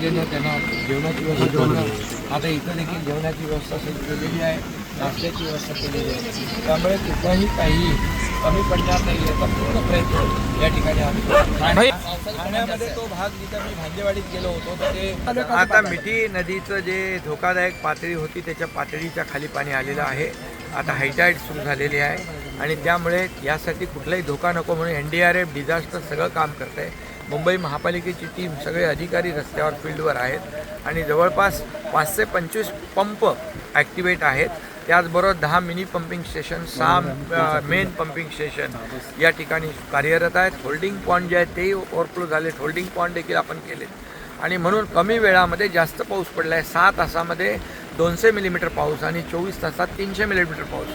त्यांना जेवणाची व्यवस्था करणं आता इथं देखील जेवणाची व्यवस्था सगळी केलेली आहे नाश्त्याची व्यवस्था केलेली आहे. त्यामुळे कुठलाही काही कमी पडणार नाही याचा पूर्ण प्रयत्न या ठिकाणी आम्ही ठाण्यामध्ये तो भाग जिथं मी भांजेवाडीत गेलो होतो तर ते आता मिठी नदीचं जे धोकादायक पातळी होती त्याच्या पातळीच्या खाली पाणी आलेलं आहे. आता हायटाईट सुरू झालेली आहे. आणि त्यामुळे यासाठी कुठलाही धोका नको म्हणून N D R F disaster सगळं काम करत आहे मुंबई महापालिकेची टीम सगळे अधिकारी रस्त्यावर फील्डवर आहेत आणि जवळपास पाचशे पंचवीस पंप ॲक्टिवेट आहेत. त्याचबरोबर दहा मिनी पंपिंग स्टेशन सहा मेन पंपिंग स्टेशन या ठिकाणी कार्यरत आहेत. होल्डिंग पॉईंट जे आहेत तेही ओव्हरफ्लो झालेत होल्डिंग पॉईंट देखील आपण केलेत आणि म्हणून कमी वेळामध्ये जास्त पाऊस पडला आहे सहा तासामध्ये दोनशे मिलीमीटर पाऊस आणि चोवीस तासात तीनशे मिलीमीटर पाऊस.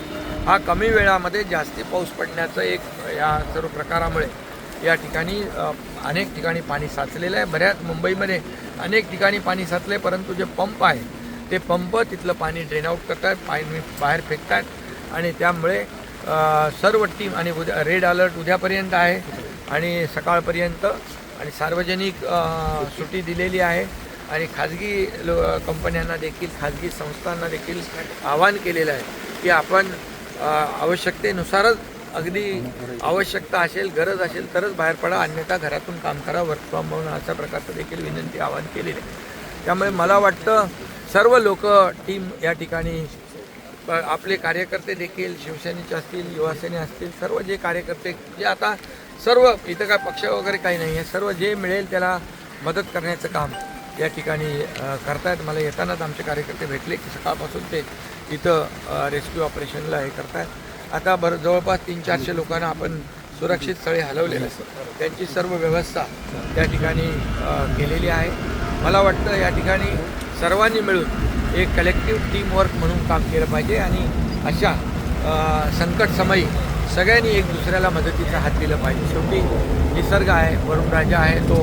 हा कमी वेळामध्ये जास्ती पाऊस पडण्याचं एक या सर्व प्रकारामुळे या ठिकाणी अनेक ठिकाणी पाणी साचलेलं आहे. बऱ्याच मुंबईमध्ये अनेक ठिकाणी पाणी साचले परंतु जे पंप आहे ते पंप तिथलं पाणी ड्रेन आउट करतात पाणी बाहेर फेकतात आणि त्यामुळे सर्व टीम आणि उद्या रेड अलर्ट उद्यापर्यंत आहे आणि सकाळपर्यंत आणि सार्वजनिक सुट्टी दिलेली आहे आणि खाजगी लो कंपन्यांना देखील खाजगी संस्थांना देखील आवाहन केलेलं आहे की आपण आवश्यकतेनुसारच अगदी आवश्यकता असेल गरज असेल तरच बाहेर पडा. अन्यथा घरातून काम करा वर्क फ्रॉम होम अशा प्रकारचं देखील विनंती आवाहन केलेली आहे. त्यामुळे मला वाटतं सर्व लोक टीम या ठिकाणी प- आपले कार्यकर्ते देखील शिवसेनेचे असतील युवासेने असतील सर्व जे कार्यकर्ते जे आता सर्व इथं काय पक्ष वगैरे काही नाही आहे सर्व जे मिळेल त्याला मदत करण्याचं काम या ठिकाणी करतायत. मला येतानाच आमचे कार्यकर्ते भेटले की सकाळपासून ते इथं रेस्क्यू ऑपरेशनला हे करतायत. आता बरं जवळपास तीन चारशे लोकांना आपण सुरक्षित स्थळी हलवलेलं त्यांची सर्व व्यवस्था त्या ठिकाणी केलेली आहे. मला वाटतं या ठिकाणी सर्वांनी मिळून एक कलेक्टिव्ह टीमवर्क म्हणून काम केलं पाहिजे आणि अशा संकटसमयी सगळ्यांनी एक दुसऱ्याला मदतीचा हात दिला पाहिजे. शेवटी निसर्ग आहे वरुण राजा आहे तो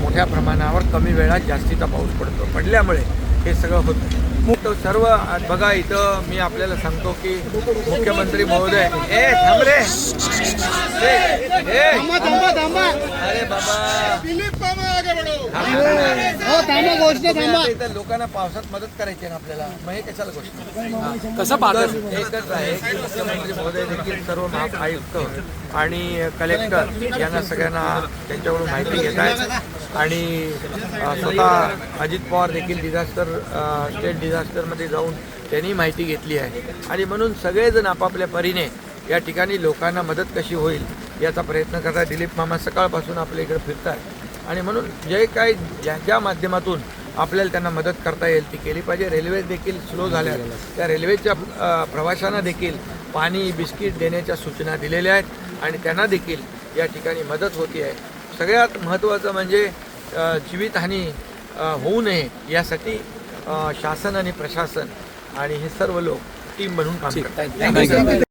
मोठ्या प्रमाणावर कमी वेळात जास्तीचा पाऊस पडतो. पडल्यामुळे हे सगळं होतं. सर्व आज बघा इथं मी आपल्याला सांगतो की मुख्यमंत्री महोदय ए थांब रे. ए, ए, थांबा थांबा अरे बाबा. हो इथं लोकांना पावसात मदत करायची आहे ना आपल्याला? मग हे कशाला गोष्ट? कसं पाहता एकच आहे की मुख्यमंत्री महोदय देखील सर्व महा आयुक्त आणि कलेक्टर यांना सगळ्यांना त्यांच्याकडून माहिती घेत आहेत. आणि स्वतः अजित पवार देखील डिझास्टर स्टेट डिझास्टरमध्ये जाऊन त्यांनी माहिती घेतली आहे. आणि म्हणून सगळेजण आपापल्या परीने या ठिकाणी लोकांना मदत कशी होईल याचा प्रयत्न करतात. दिलीप मामा सकाळपासून आपल्या इकडे फिरतात. आणि म्हणून जे काही ज्या ज्या माध्यमातून आपल्याला त्यांना मदत करता येईल ती केली पाहिजे. रेल्वे देखील स्लो झाल्या. त्या रेल्वेच्या प्रवाशांना देखील पाणी बिस्किट देण्याच्या सूचना दिलेल्या आहेत. आणि त्यांना देखील या ठिकाणी मदत होती आहे. सगळ्यात महत्त्वाचं म्हणजे जीवितहानी होऊ नये यासाठी शासन आणि प्रशासन आणि हे सर्व लोक टीम म्हणून काम करतात.